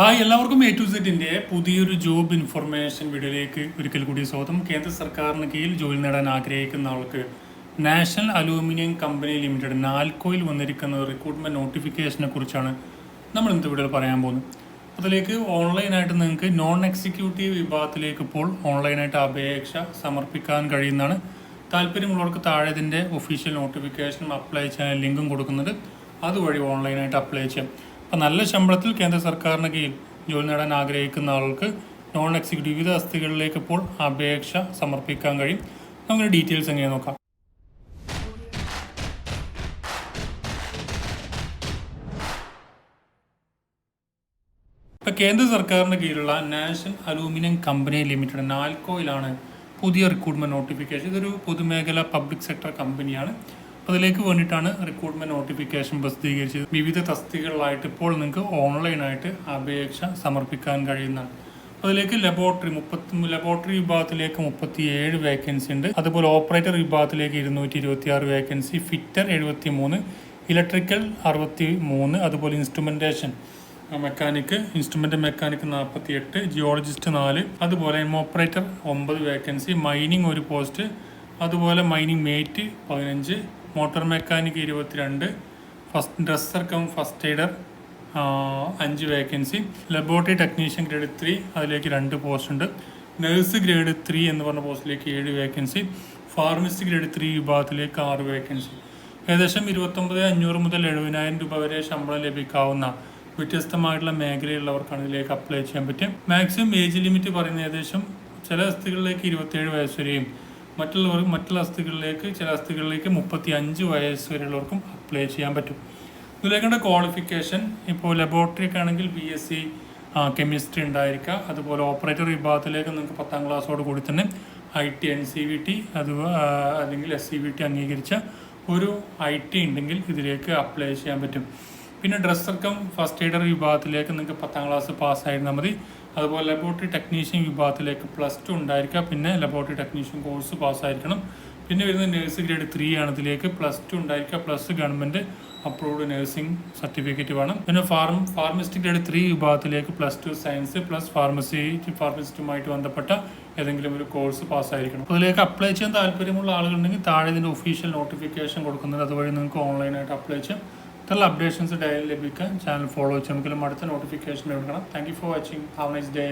Hi എല്ലാവർക്കും A to സെറ്റിന്റെ പുതിയൊരു ജോബ് ഇൻഫർമേഷൻ വീഡിയോയിലേക്ക് ഒരിക്കൽ കൂടി സ്വാഗതം. കേന്ദ്ര സർക്കാരിന് കീഴിൽ ജോലി നേടാൻ ആഗ്രഹിക്കുന്ന ആൾക്ക് നാഷണൽ അലൂമിനിയം കമ്പനി ലിമിറ്റഡ് നാൽക്കോയിൽ വന്നിരിക്കുന്ന റിക്രൂട്ട്മെന്റ് നോട്ടിഫിക്കേഷനെ കുറിച്ചാണ് നമ്മൾ ഇന്നത്തെ വീഡിയോയിൽ പറയാൻ പോകുന്നത്. അതിലേക്ക് ഓൺലൈനായിട്ട് നിങ്ങൾക്ക് നോൺ എക്സിക്യൂട്ടീവ് വിഭാഗത്തിലേക്ക് ഇപ്പോൾ ഓൺലൈനായിട്ട് അപേക്ഷ സമർപ്പിക്കാൻ കഴിയുന്നതാണ്. താല്പര്യമുള്ളവർക്ക് താഴെ ഇതിന്റെ ഒഫീഷ്യൽ നോട്ടിഫിക്കേഷനും അപ്ലൈ ചെയ്യാൻ ലിങ്കും കൊടുക്കുന്നുണ്ട്. അതുവഴി ഓൺലൈനായിട്ട് അപ്ലൈ ചെയ്യാം. അപ്പം നല്ല ശമ്പളത്തിൽ കേന്ദ്ര സർക്കാരിന് കീഴിൽ ജോലി നേടാൻ ആഗ്രഹിക്കുന്ന ആൾക്ക് നോൺ എക്സിക്യൂട്ടീവ് വിവിധ തസ്തികകളിലേക്ക് ഇപ്പോൾ അപേക്ഷ സമർപ്പിക്കാൻ കഴിയും. നമുക്ക് ഡീറ്റെയിൽസ് എങ്ങനെ നോക്കാം. ഇപ്പൊ കേന്ദ്ര സർക്കാരിന്റെ കീഴിലുള്ള നാഷണൽ അലൂമിനിയം കമ്പനി ലിമിറ്റഡ് നാൽക്കോയിലാണ് പുതിയ റിക്രൂട്ട്മെന്റ് നോട്ടിഫിക്കേഷൻ ഇതൊരു പൊതുമേഖല പബ്ലിക് സെക്ടർ കമ്പനിയാണ് അതിലേക്ക് വേണ്ടിയിട്ടാണ് റിക്രൂട്ട്മെന്റ് നോട്ടിഫിക്കേഷൻ പ്രസിദ്ധീകരിച്ചത്. വിവിധ തസ്തികകളായിട്ട് ഇപ്പോൾ നിങ്ങൾക്ക് ഓൺലൈനായിട്ട് അപേക്ഷ സമർപ്പിക്കാൻ കഴിയുന്നതാണ്. അതിലേക്ക് ലബോറട്ടറി മുപ്പത്തി ലബോറട്ടറി വിഭാഗത്തിലേക്ക് മുപ്പത്തി ഏഴ് വേക്കൻസി ഉണ്ട്. അതുപോലെ ഓപ്പറേറ്റർ വിഭാഗത്തിലേക്ക് ഇരുന്നൂറ്റി ഇരുപത്തി ആറ് വേക്കൻസി ഫിറ്റർ എഴുപത്തി മൂന്ന് ഇലക്ട്രിക്കൽ അറുപത്തി മൂന്ന് അതുപോലെ ഇൻസ്ട്രുമെന്റേഷൻ മെക്കാനിക്ക് ഇൻസ്ട്രുമെന്റ് മെക്കാനിക്ക് നാൽപ്പത്തി എട്ട് ജിയോളജിസ്റ്റ് നാല് അതുപോലെ ഓപ്പറേറ്റർ ഒമ്പത് വേക്കൻസി മൈനിങ് ഒരു പോസ്റ്റ് അതുപോലെ മൈനിങ് മേറ്റ് പതിനഞ്ച് മോട്ടോർ മെക്കാനിക് ഇരുപത്തിരണ്ട് first dresser cum first aider അഞ്ച് vacancy laboratory technician grade three അതിലേക്ക് രണ്ട് പോസ്റ്റ് ഉണ്ട്. നഴ്സ് ഗ്രേഡ് ത്രീ എന്ന് പറഞ്ഞ പോസ്റ്റിലേക്ക് ഏഴ് വേക്കൻസി ഫാർമസി ഗ്രേഡ് ത്രീ വിഭാഗത്തിലേക്ക് ആറ് വേക്കൻസി ഏകദേശം ഇരുപത്തൊമ്പത് അഞ്ഞൂറ് മുതൽ എഴുപതിനായിരം രൂപ വരെ ശമ്പളം ലഭിക്കാവുന്ന വ്യത്യസ്തമായിട്ടുള്ള മേഖലയുള്ളവർക്കാണ് ഇതിലേക്ക് അപ്ലൈ ചെയ്യാൻ പറ്റും മാക്സിമം ഏജ് ലിമിറ്റ് പറയുന്നത് ഏകദേശം ചില വസ്തുക്കളിലേക്ക് ഇരുപത്തേഴ് വയസ്സ് വരെയും മറ്റുള്ളവർ മറ്റുള്ള അസ്ഥികളിലേക്ക് ചില അസ്ഥികളിലേക്ക് മുപ്പത്തി അഞ്ച് വയസ്സ് വരെയുള്ളവർക്കും അപ്ലൈ ചെയ്യാൻ പറ്റും. ഇതിലേക്കുള്ള ക്വാളിഫിക്കേഷൻ ഇപ്പോൾ ലബോറട്ടറി ഒക്കെ ആണെങ്കിൽ ബി എസ് സി കെമിസ്ട്രി ഉണ്ടായിരിക്കുക അതുപോലെ ഓപ്പറേറ്റർ വിഭാഗത്തിലേക്ക് നിങ്ങൾക്ക് പത്താം ക്ലാസ്സോട് കൂടി തന്നെ I T N C V T അത് അല്ലെങ്കിൽ എസ് സി വി ടി അംഗീകരിച്ച ഒരു ഐ ടി ഉണ്ടെങ്കിൽ ഇതിലേക്ക് അപ്ലൈ ചെയ്യാൻ പറ്റും. പിന്നെ ഡ്രസ്സർ കം ഫസ്റ്റ് എയ്ഡർ വിഭാഗത്തിലേക്ക് നിങ്ങൾക്ക് പത്താം ക്ലാസ് പാസ്സായിരുന്നാൽ മതി. അതുപോലെ ലബോറട്ടറി ടെക്നീഷ്യൻ വിഭാഗത്തിലേക്ക് പ്ലസ് ടു ഉണ്ടായിരിക്കുക പിന്നെ ലബോറട്ടറി ടെക്നീഷ്യൻ കോഴ്സ് പാസ്സായിരിക്കണം പിന്നെ വരുന്ന നഴ്സ് ഗ്രേഡ് ത്രീ ആണ് ഇതിലേക്ക്. പ്ലസ് ടു ഉണ്ടായിരിക്കുക plus government approved nursing certificate വേണം. പിന്നെ ഫാർമ ഫാർമസിസ്റ്റ് ഗ്രേഡ് ത്രീ വിഭാഗത്തിലേക്ക് plus two science plus pharmacy ഫാർമസിസ്റ്റുമായിട്ട് ബന്ധപ്പെട്ട ഏതെങ്കിലും ഒരു കോഴ്സ് പാസ്സായിരിക്കണം അതിലേക്ക് അപ്ലൈ ചെയ്യാൻ താല്പര്യമുള്ള ആളുകളുണ്ടെങ്കിൽ താഴെ ഇതിന്റെ ഒഫീഷ്യൽ നോട്ടിഫിക്കേഷൻ കൊടുക്കുന്നത് അതുവഴി നിങ്ങൾക്ക് ഓൺലൈനായിട്ട് അപ്ലൈ ചെയ്യാം. ഇത്തരം അപ്ഡേഷൻസ് ഡയറി ലഭിക്കാൻ ചാനൽ ഫോളോ ചെയ്യാം നമുക്കെല്ലാം അടുത്ത നോട്ടിഫിക്കേഷൻ എടുക്കണം thank you for watching have nice day